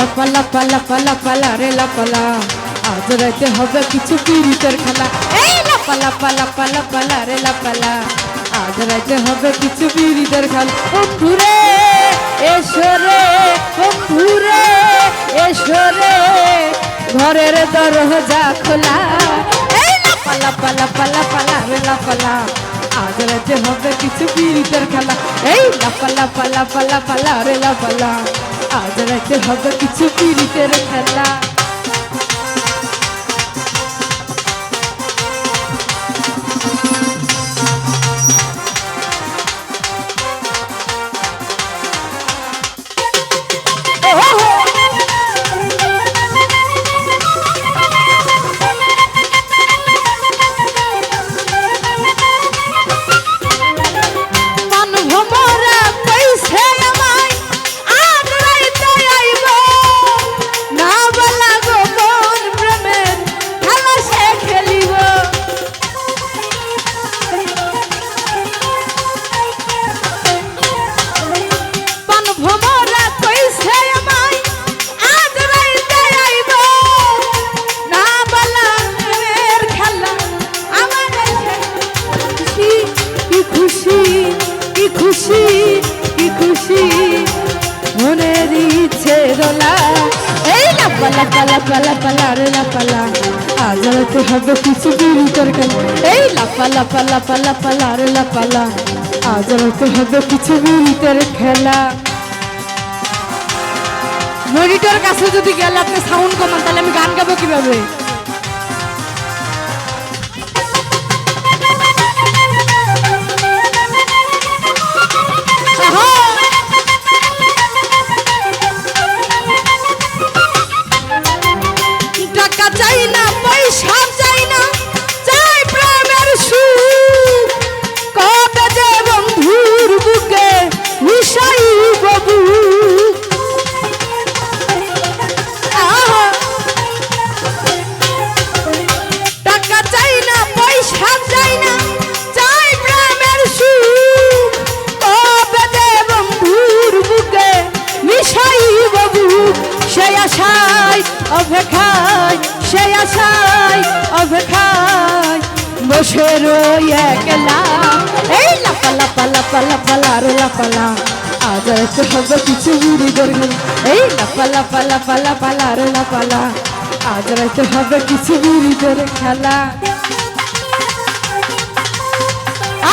লাপালা পালা পালা পালা রে লাপালা আজ রাতে হবে কিছু পিরিতের খেলা। এই লাপালা পালা পালা পালা রে লাপালা আজ রাতে হবে কিছু পিরিতের খেলা। বন্ধুরে এসো রে বন্ধুরে এসো রে। ঘরের দরজা খোলা। এই লাপালা পালা পালা পালা রে লাপালা আজ রাতে হবে কিছু পিরিতের খেলা। এই লাপালা পালা পালা পালা রে লাপালা আজ রাতে হবে কিছু পিরিতের খেলা খুশি কি খুশি মনের ইচ্ছে দোলা এই না পালা পালা পালা পালা রে না পালা আজ রাতে হবে কিছু বিড়ি তরকারি এই না পালা পালা পালা পালা রে না পালা আজ রাতে হবে কিছু বিড়িতের খেলা মনিটর কাছে যদি গেলে আপনি সাউন্ড কমান তাহলে আমি গান গাবো কীভাবে অপেক্ষায় সেই আশায় অপেক্ষায় বসে রই একলা, এই লাপা লাপা লাপা লাপা লারো লাপালা আজ এসে হবে কিছু বুড়ি দরগল এই লাপা লাপা লাপা লাপা লারো লাপালা আজ রাতে হবে কিছু বুড়িদের খেলা।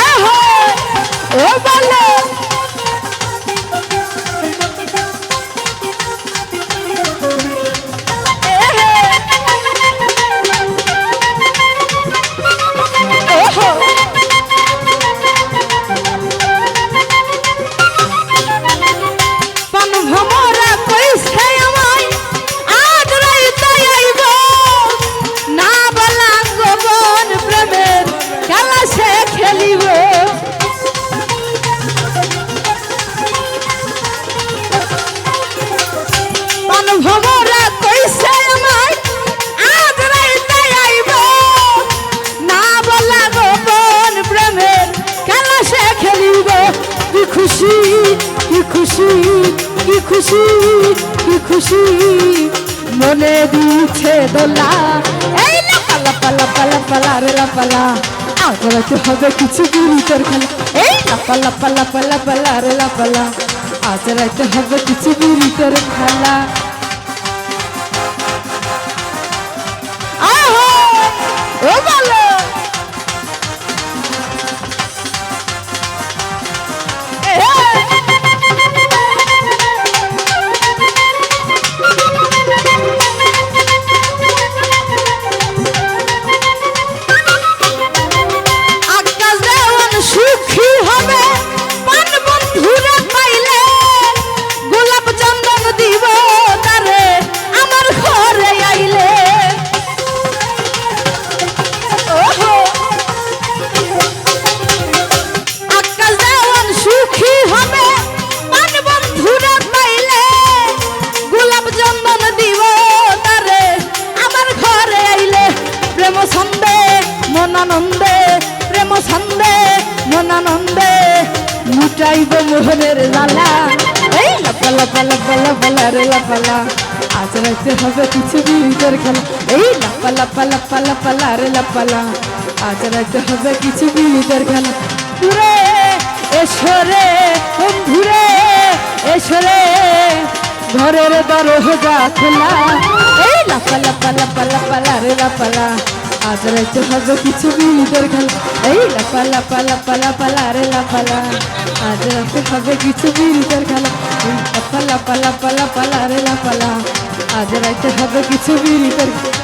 আহো! ও বলো! খুশি, কি খুশি? মনে দিচ্ছে দোলা। এই না পালা পালা পালা রে লা পালা। আজরাতে হবে কিছু গুরুতর খেলা। এই না পালা পালা পালা রে লা পালা। আজরাতে হবে কিছু গুরুতর খেলা। মনানন্দে প্রেম ছন্দে মনানন্দে লুটাইব মোহনের লালা এই লাপালা পালা পালা পালা রে লাপালা আজ রাইতে হবে কিছু বিরিদের খেলা। এই লাপা লাপা লাপা লাপা রে লাপালা আজ রাইতে হবে কিছু বিরিদের খেলা। পুরে এসরে বন্ধুরে এসরে ঘরের দরজা খোলা। এই লাপা লাপা লাপা লাপা রে লাপালা আজ রাইতে হবে কিছু বিরিদের খেলা এই লাপা লাপা লাপা লাপা লা রে লাপালা আজ রাইতে হবে কিছু বিরিদের খেলা লাপা লাপা লাপা লাপা লা রে লাপালা আজ রাইতে হবে কিছু বিরিদের খেলা